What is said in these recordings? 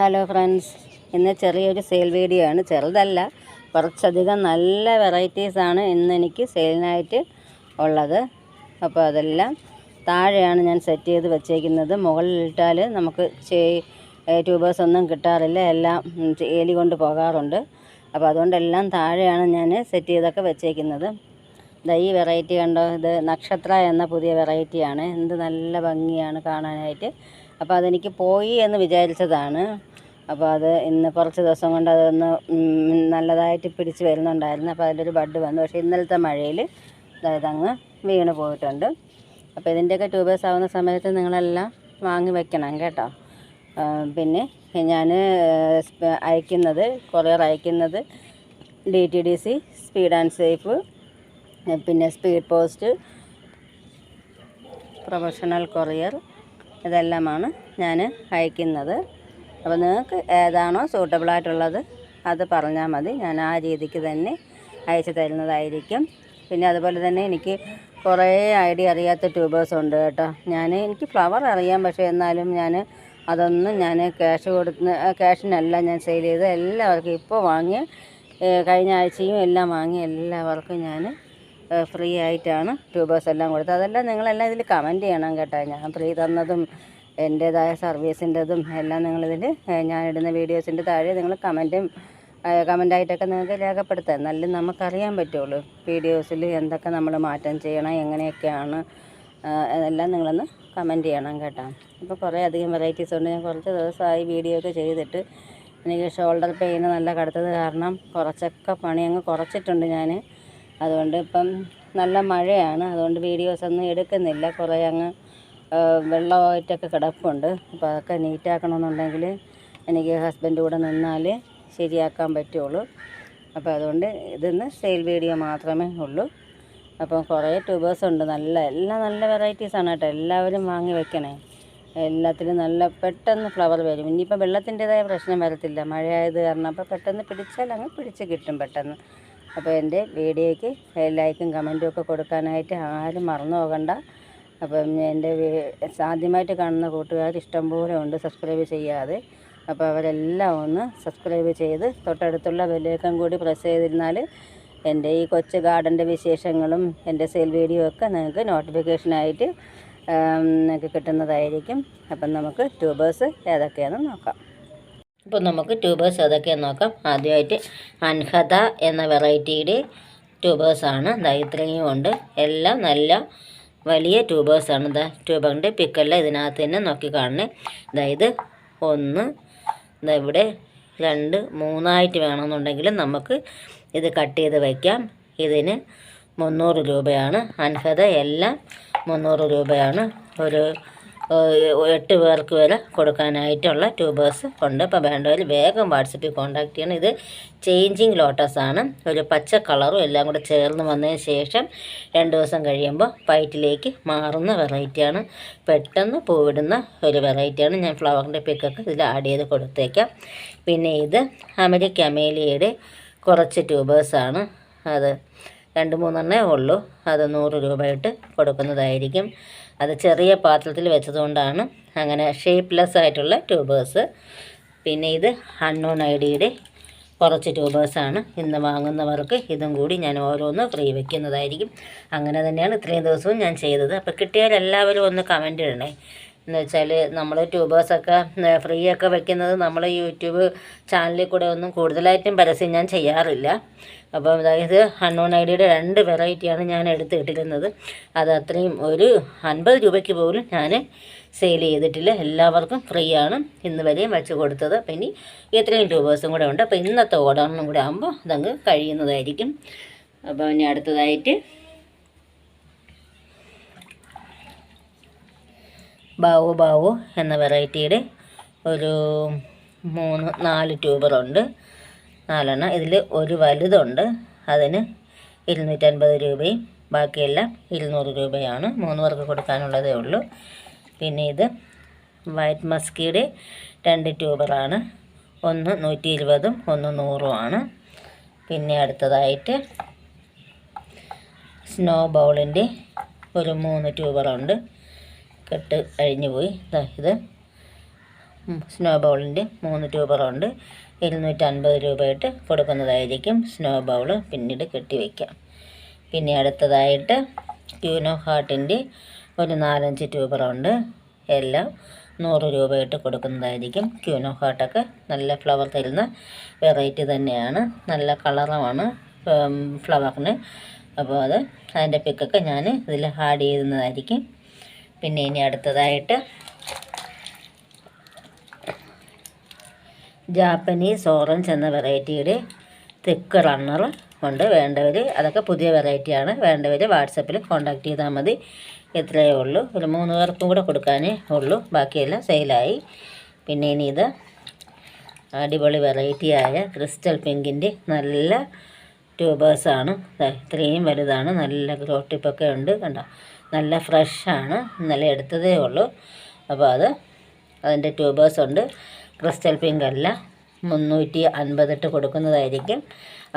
Hello friends ഇന്ന് ചെറിയൊരു sale video ആണ്. ചെറുതല്ല കുറച്ചധികം നല്ല വെറൈറ്റീസാണ് ഇന്ന് എനിക്ക് സെയിലിനായിട്ട് ഉള്ളത്. അപ്പോൾ അതെല്ലാം താഴെയാണ് ഞാൻ സെറ്റ് ചെയ്ത് വെച്ചേക്കുന്നത്. മുകളിലിട്ടാൽ നമുക്ക് ട്യൂബേഴ്സ് ഒന്നും കിട്ടാറില്ല. എല്ലാം ഏലി കൊണ്ട് പോകാറുണ്ട്. അപ്പോൾ അതുകൊണ്ടെല്ലാം താഴെയാണ് ഞാൻ സെറ്റ് ചെയ്തൊക്കെ വെച്ചേക്കുന്നത്. ഇതാ ഈ വെറൈറ്റി കണ്ടോ? ഇത് നക്ഷത്ര എന്ന പുതിയ വെറൈറ്റിയാണ് എന്ത് നല്ല ഭംഗിയാണ് കാണാനായിട്ട്. അപ്പോൾ അതെനിക്ക് പോയി എന്ന് വിചാരിച്ചതാണ്. അപ്പോൾ അത് ഇന്ന് കുറച്ച് ദിവസം കൊണ്ട് അതൊന്ന് നല്ലതായിട്ട് പിടിച്ച് വരുന്നുണ്ടായിരുന്നു. അപ്പോൾ അതിലൊരു ബഡ് വന്നു. പക്ഷേ ഇന്നലത്തെ മഴയിൽ ഇതങ്ങ് വീണ് പോയിട്ടുണ്ട്. അപ്പോൾ ഇതിന്റെയൊക്കെ ട്യൂബേഴ്സ് ആവുന്ന സമയത്ത് നിങ്ങളെല്ലാം വാങ്ങി വെക്കണം കേട്ടോ. പിന്നെ ഞാൻ അയക്കുന്നത് കൊറിയർ അയക്കുന്നത് D T D C speed and safe പിന്നെ സ്പീഡ് പോസ്റ്റ് പ്രൊഫഷണൽ കൊറിയർ ഇതെല്ലാമാണ് ഞാൻ അയക്കുന്നത്. അപ്പോൾ നിങ്ങൾക്ക് ഏതാണോ സൂട്ടബിളായിട്ടുള്ളത് അത് പറഞ്ഞാൽ മതി. ഞാൻ ആ രീതിക്ക് തന്നെ അയച്ചു തരുന്നതായിരിക്കും. പിന്നെ അതുപോലെ തന്നെ എനിക്ക് കുറേ ഐഡിയ അറിയാത്ത ട്യൂബേഴ്സ് ഉണ്ട് കേട്ടോ. ഞാൻ എനിക്ക് ഫ്ലവർ അറിയാം. പക്ഷേ എന്നാലും ഞാൻ അതൊന്നും ഞാൻ ക്യാഷ് കൊടുത്ത് ക്യാഷിനല്ല ഞാൻ സെയിൽ ചെയ്ത് എല്ലാവർക്കും ഇപ്പോൾ വാങ്ങി കഴിഞ്ഞ ആഴ്ചയും എല്ലാം വാങ്ങി എല്ലാവർക്കും ഞാൻ ഫ്രീ ആയിട്ടാണ് ട്യൂബേഴ്സ് എല്ലാം കൊടുത്തത്. അതെല്ലാം നിങ്ങളെല്ലാം ഇതിൽ കമന്റ് ചെയ്യണം കേട്ടോ. ഞാൻ ഫ്രീ തന്നതും എന്റേതായ സർവീസിന്റെതും എല്ലാം നിങ്ങളിതിൽ ഇടുന്ന വീഡിയോസിന്റെ താഴെ നിങ്ങൾ കമന്റും കമന്റായിട്ടൊക്കെ നിങ്ങൾക്ക് രേഖപ്പെടുത്താം. എന്നാലും നമുക്കറിയാൻ പറ്റുള്ളൂ വീഡിയോസിൽ എന്തൊക്കെ നമ്മൾ മാറ്റം ചെയ്യണം എങ്ങനെയൊക്കെയാണ് എല്ലാം നിങ്ങളൊന്ന് കമന്റ് ചെയ്യണം കേട്ടോ. ഇപ്പോൾ കുറേ അധികം വെറൈറ്റീസ് ഉണ്ട്. ഞാൻ കുറച്ച് ദിവസമായി വീഡിയോ ഒക്കെ ചെയ്തിട്ട് എനിക്ക് ഷോൾഡർ പെയിൻ നല്ല കടുത്തത് കാരണം കുറച്ചൊക്കെ പണി അങ്ങ് കുറച്ചിട്ടുണ്ട് ഞാൻ അതുകൊണ്ട് ഇപ്പം നല്ല മഴയാണ്. അതുകൊണ്ട് വീഡിയോസ് ഒന്നും എടുക്കുന്നില്ല. കുറേ അങ്ങ് വെള്ളമായിട്ടൊക്കെ കിടപ്പുണ്ട്. അപ്പോൾ അതൊക്കെ നീറ്റാക്കണമെന്നുണ്ടെങ്കിൽ എനിക്ക് ഹസ്ബൻഡ് കൂടെ നിന്നാൽ ശരിയാക്കാൻ പറ്റുള്ളൂ. അപ്പോൾ അതുകൊണ്ട് ഇതിന്ന് സെയിൽ വീഡിയോ മാത്രമേ ഉള്ളൂ. അപ്പം കുറേ ട്യൂബേഴ്സ് ഉണ്ട്. നല്ല എല്ലാം നല്ല വെറൈറ്റീസാണ് കേട്ടോ. എല്ലാവരും വാങ്ങി വെക്കണേ. എല്ലാത്തിലും നല്ല പെട്ടെന്ന് ഫ്ലവർ വരും. ഇനിയിപ്പോൾ വെള്ളത്തിന്റെതായ പ്രശ്നം വരത്തില്ല. മഴയായത് കാരണം അപ്പോൾ പെട്ടെന്ന് പിടിച്ചാൽ അങ്ങ് പിടിച്ച് കിട്ടും പെട്ടെന്ന്. അപ്പോൾ എന്റെ വീഡിയോയ്ക്ക് ലൈക്കും കമന്റും ഒക്കെ കൊടുക്കാനായിട്ട് ആരും മറന്നു പോകണ്ട. അപ്പം എന്റെ ആദ്യമായിട്ട് കാണുന്ന കൂട്ടുകാർ ഇഷ്ടംപോലെ ഉണ്ട് സബ്സ്ക്രൈബ് ചെയ്യാതെ. അപ്പോൾ അവരെല്ലാം ഒന്ന് സബ്സ്ക്രൈബ് ചെയ്ത് തൊട്ടടുത്തുള്ള ബെല്ലേക്കം കൂടി പ്രസ് ചെയ്തിരുന്നാൽ എന്റെ ഈ കൊച്ചു ഗാർഡന്റെ വിശേഷങ്ങളും എന്റെ സെയിൽ വീഡിയോ ഒക്കെ നിങ്ങൾക്ക് നോട്ടിഫിക്കേഷനായിട്ട് നിങ്ങൾക്ക് കിട്ടുന്നതായിരിക്കും. അപ്പം നമുക്ക് ട്യൂബേഴ്സ് ഏതൊക്കെയാണെന്ന് നോക്കാം. അപ്പോൾ നമുക്ക് ട്യൂബേഴ്സ് ഏതൊക്കെയാണെന്ന് നോക്കാം. ആദ്യമായിട്ട് അൻഹദ എന്ന വെറൈറ്റിയുടെ ട്യൂബേഴ്സാണ് ദാ ഇത്രയും ഉണ്ട്. എല്ലാം നല്ല വലിയ ട്യൂബേഴ്സാണ് ദാ ട്യൂബറിന്റെ പിക്കെല്ലാം ഇതിനകത്ത് തന്നെ നോക്കി കാണണേ. അതായത് ഒന്ന് ദാ ഇവിടെ രണ്ട് മൂന്നായിട്ട് വേണമെന്നുണ്ടെങ്കിൽ നമുക്ക് ഇത് കട്ട് ചെയ്ത് വയ്ക്കാം ഇതിന് മുന്നൂറ് രൂപയാണ്. അൻഹദ എല്ലാം മുന്നൂറ് രൂപയാണ്. ഒരു എട്ട് പേർക്ക് വരെ കൊടുക്കാനായിട്ടുള്ള ട്യൂബേഴ്സ് ഉണ്ട്. അപ്പോൾ വേണ്ടവർ വേഗം വാട്സപ്പിൽ കോൺടാക്ട് ചെയ്യണം. ഇത് ചേഞ്ചിങ് ലോട്ടസ് ആണ് ഒരു പച്ച കളറും എല്ലാം കൂടെ ചേർന്ന് വന്നതിന് ശേഷം രണ്ട് ദിവസം കഴിയുമ്പോൾ വൈറ്റിലേക്ക് മാറുന്ന വെറൈറ്റിയാണ്. പെട്ടെന്ന് പൂവിടുന്ന ഒരു വെറൈറ്റിയാണ്. ഞാൻ ഫ്ലവറിന്റെ പിക്കൊക്കെ ഇതിൽ ആഡ് ചെയ്ത് കൊടുത്തേക്കാം. പിന്നെ ഇത് അമരിക്ക അമേലിയയുടെ കുറച്ച് ട്യൂബേഴ്സാണ്. അത് രണ്ട് മൂന്നെണ്ണേ ഉള്ളൂ. അത് നൂറ് രൂപയിട്ട് കൊടുക്കുന്നതായിരിക്കും. അത് ചെറിയ പാത്രത്തിൽ വെച്ചതുകൊണ്ടാണ് അങ്ങനെ ഷേപ്പ്ലെസ് ആയിട്ടുള്ള ട്യൂബേഴ്സ് പിന്നെ ഇത് അൺനോൺ ഐ ഡിയുടെ കുറച്ച് ട്യൂബേഴ്സാണ് ഇന്ന് വാങ്ങുന്നവർക്ക് ഇതും കൂടി ഞാൻ ഓരോന്ന് ഫ്രീ വയ്ക്കുന്നതായിരിക്കും അങ്ങനെ തന്നെയാണ് ഇത്രയും ദിവസവും ഞാൻ ചെയ്തത്. അപ്പോൾ കിട്ടിയാൽ എല്ലാവരും ഒന്ന് കമന്റ് ഇടണേ. എന്ന് വെച്ചാൽ നമ്മൾ ട്യൂബേഴ്സൊക്കെ ഫ്രീ ഒക്കെ വെക്കുന്നത് നമ്മൾ യൂട്യൂബ് ചാനലിൽ കൂടെ ഒന്നും കൂടുതലായിട്ടും പരസ്യം ഞാൻ ചെയ്യാറില്ല. അപ്പോൾ അതായത് അൺനോൺ ഐ ഡിയുടെ രണ്ട് വെറൈറ്റിയാണ് ഞാൻ എടുത്ത് ഇട്ടിരുന്നത്. അത് അത്രയും ഒരു അൻപത് രൂപയ്ക്ക് പോലും ഞാൻ സെയിൽ ചെയ്തിട്ടില്ല. എല്ലാവർക്കും ഫ്രീ ആണ് ഇന്ന് വരെയും വെച്ച് കൊടുത്തത്. അപ്പം ഇനി ഇത്രയും ട്യൂബേഴ്സും കൂടെ ഉണ്ട്. അപ്പോൾ ഇന്നത്തെ ഓർഡറിനും കൂടെ ആകുമ്പോൾ അതങ്ങ് കഴിയുന്നതായിരിക്കും. അപ്പോൾ ഇനി അടുത്തതായിട്ട് ബാവോ ബാവോ എന്ന വെറൈറ്റിയുടെ ഒരു മൂന്ന് നാല് ട്യൂബറുണ്ട് നാലെണ്ണം. ഇതിൽ ഒരു വലുതുണ്ട്. അതിന് ഇരുന്നൂറ്റൻപത് രൂപയും ബാക്കിയെല്ലാം ഇരുന്നൂറ് രൂപയാണ്. മൂന്ന് പേർക്ക് കൊടുക്കാനുള്ളതേ ഉള്ളൂ. പിന്നെ ഇത് വൈറ്റ് മസ്കിയുടെ രണ്ട് ട്യൂബറാണ്. ഒന്ന് നൂറ്റി ഇരുപതും ഒന്ന് നൂറുമാണ് പിന്നെ അടുത്തതായിട്ട് സ്നോ ബൗളിന്റെ ഒരു മൂന്ന് ട്യൂബറുണ്ട്. കെട്ട് കഴിഞ്ഞു പോയി. ഇത്. സ്നോ ബൗളിന്റെ മൂന്ന് ട്യൂബറുണ്ട്. ഇരുന്നൂറ്റൻപത് രൂപയിട്ട് കൊടുക്കുന്നതായിരിക്കും സ്നോ ബൗൾ പിന്നീട് കെട്ടിവെക്കാം പിന്നെ അടുത്തതായിട്ട് ക്യൂനോ ഹാർട്ടിന്റെ ഒരു നാലഞ്ച് ട്യൂബറുണ്ട് എല്ലാം നൂറ് രൂപയിട്ട് കൊടുക്കുന്നതായിരിക്കും. ക്യൂനോ ഹാർട്ടൊക്കെ നല്ല ഫ്ലവർ തരുന്ന വെറൈറ്റി തന്നെയാണ്. നല്ല കളറുമാണ് ഫ്ലവറിന് അപ്പോൾ അത് അതിന്റെ പിക്കൊക്കെ ഞാൻ ഇതിൽ ആഡ് ചെയ്യുന്നതായിരിക്കും പിന്നെ ഇനി അടുത്തതായിട്ട് ജാപ്പനീസ് ഓറഞ്ച് എന്ന വെറൈറ്റിയുടെ തിക്ക് റണ്ണർ ഉണ്ട് വേണ്ടവർ അതൊക്കെ പുതിയ വെറൈറ്റിയാണ് വേണ്ടവർ വാട്സപ്പിൽ കോൺടാക്റ്റ് ചെയ്താൽ മതി. ഇത്രയേ ഉള്ളൂ. ഒരു മൂന്ന് പേർക്കും കൂടെ കൊടുക്കാനേ ഉള്ളൂ. ബാക്കിയെല്ലാം സെയിലായി പിന്നെ ഇനി ഇത് അടിപൊളി വെറൈറ്റിയായ ക്രിസ്റ്റൽ പിങ്കിന്റെ നല്ല ട്യൂബേഴ്സാണ് ഇത്രയും വലുതാണ്. നല്ല ഗ്രോട്ടിപ്പൊക്കെ ഉണ്ട്. കണ്ടോ? നല്ല ഫ്രഷാണ് ഇന്നലെ എടുത്തതേ ഉള്ളൂ. അപ്പോൾ അത് അതിന്റെ ട്യൂബേഴ്സ് ഉണ്ട്. ക്രിസ്റ്റൽ പിങ്ക് അല്ല. മുന്നൂറ്റി അൻപതിട്ട് കൊടുക്കുന്നതായിരിക്കും.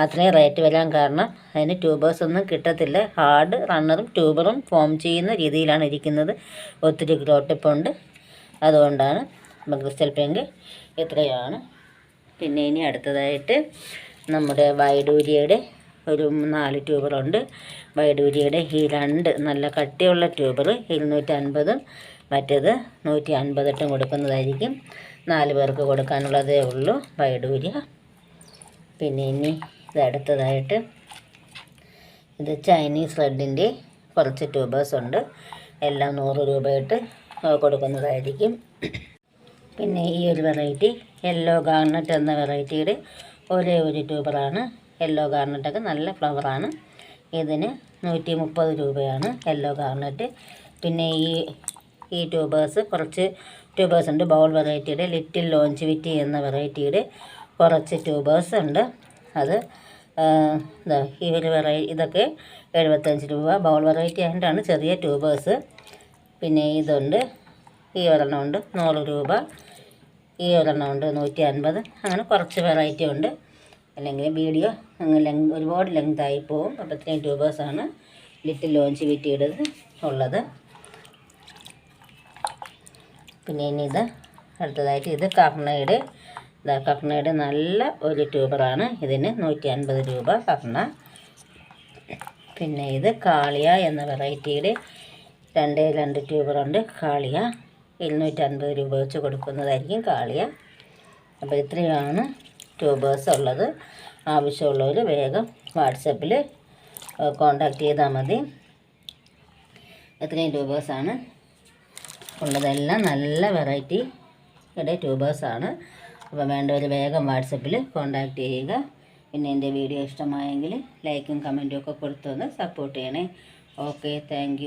അത്രയും റേറ്റ് വരാൻ കാരണം അതിന് ട്യൂബേഴ്സ് ഒന്നും കിട്ടത്തില്ല. ഹാർഡ് റണ്ണറും ട്യൂബറും ഫോം ചെയ്യുന്ന രീതിയിലാണ് ഇരിക്കുന്നത്. ഒത്തിരി ഗ്രോട്ടിപ്പുണ്ട് അതുകൊണ്ടാണ് ക്രിസ്റ്റൽ പിങ്ക് ഇത്രയാണ്. പിന്നെ ഇനി അടുത്തതായിട്ട് നമ്മുടെ വൈഡൂരിയയുടെ ഒരു നാല് ട്യൂബറുണ്ട്. വൈഡൂരിയുടെ ഈ രണ്ട് നല്ല കട്ടിയുള്ള ട്യൂബർ ഇരുന്നൂറ്റി അൻപതും മറ്റേത് നൂറ്റി അൻപതെട്ടും കൊടുക്കുന്നതായിരിക്കും. നാല് പേർക്ക് കൊടുക്കാനുള്ളതേ ഉള്ളൂ. വൈഡൂര്യ പിന്നെ ഇനി ഇത് അടുത്തതായിട്ട് ഇത് ചൈനീസ് റെഡിന്റെ കുറച്ച് ട്യൂബേഴ്സ് ഉണ്ട്. എല്ലാം നൂറ് രൂപയിട്ട് കൊടുക്കുന്നതായിരിക്കും. പിന്നെ ഈ ഒരു വെറൈറ്റി യെല്ലോ ഗാർണറ്റ് എന്ന വെറൈറ്റിയുടെ ഒരേ ഒരു ട്യൂബറാണ്. യെല്ലോ ഗാർണറ്റൊക്കെ നല്ല ഫ്ലവറാണ്. ഇതിന് നൂറ്റി മുപ്പത് രൂപയാണ് യെല്ലോ ഗാർണറ്റ് പിന്നെ ഈ ഈ ട്യൂബേഴ്സ് കുറച്ച് ട്യൂബേഴ്സ് ഉണ്ട്. ബൗൾ വെറൈറ്റിയുടെ ലിറ്റിൽ ലോഞ്ച് വിറ്റി എന്ന വെറൈറ്റിയുടെ കുറച്ച് ട്യൂബേഴ്സ് ഉണ്ട്. അത് എന്താ ഈ ഒരു വെറൈ ഇതൊക്കെ എഴുപത്തഞ്ച് രൂപ ബൗൾ വെറൈറ്റി ആയിട്ടാണ് ചെറിയ ട്യൂബേഴ്സ്. പിന്നെ ഇതുണ്ട്. ഈ ഒരെണ്ണമുണ്ട് നൂറ് രൂപ. ഈ ഒരെണ്ണമുണ്ട് നൂറ്റി അൻപത് അങ്ങനെ കുറച്ച് വെറൈറ്റി ഉണ്ട്. അല്ലെങ്കിൽ വീഡിയോ ലെങ് ഒരുപാട് ലെങ്തായി പോവും. അപ്പോൾ ഇത്രയും ട്യൂബേഴ്സാണ് ലിറ്റിൽ ലോഞ്ച് വിറ്റിയുടേത് ഉള്ളത്. പിന്നെ ഇനി ഇത് അടുത്തതായിട്ട് ഇത് കർണയുടെ. ഇതാ കർണയുടെ നല്ല ഒരു ട്യൂബറാണ്. ഇതിന് നൂറ്റി അൻപത് രൂപ കർണ. പിന്നെ ഇത് കാളിയ എന്ന വെറൈറ്റിയുടെ രണ്ട് രണ്ട് ട്യൂബറുണ്ട്. കാളിയ ഇരുന്നൂറ്റൻപത് രൂപ വെച്ച് കൊടുക്കുന്നതായിരിക്കും കാളിയ. അപ്പോൾ ഇത്രയാണ് ട്യൂബേഴ്സ് ഉള്ളത്. ആവശ്യമുള്ളവർ വേഗം വാട്സപ്പിൽ കോണ്ടാക്ട് ചെയ്താൽ മതി. ഇത്രയും ട്യൂബേഴ്സാണ്. ഉള്ളതെല്ലാം നല്ല വെറൈറ്റിയുടെ ട്യൂബേഴ്സാണ് അപ്പോൾ വേണ്ടവർ വേഗം വാട്സപ്പിൽ കോൺടാക്റ്റ് ചെയ്യുക. പിന്നെ എന്റെ വീഡിയോ ഇഷ്ടമായെങ്കിൽ ലൈക്കും കമന്റും ഒക്കെ കൊടുത്തൊന്ന് സപ്പോർട്ട് ചെയ്യണേ. Okay thank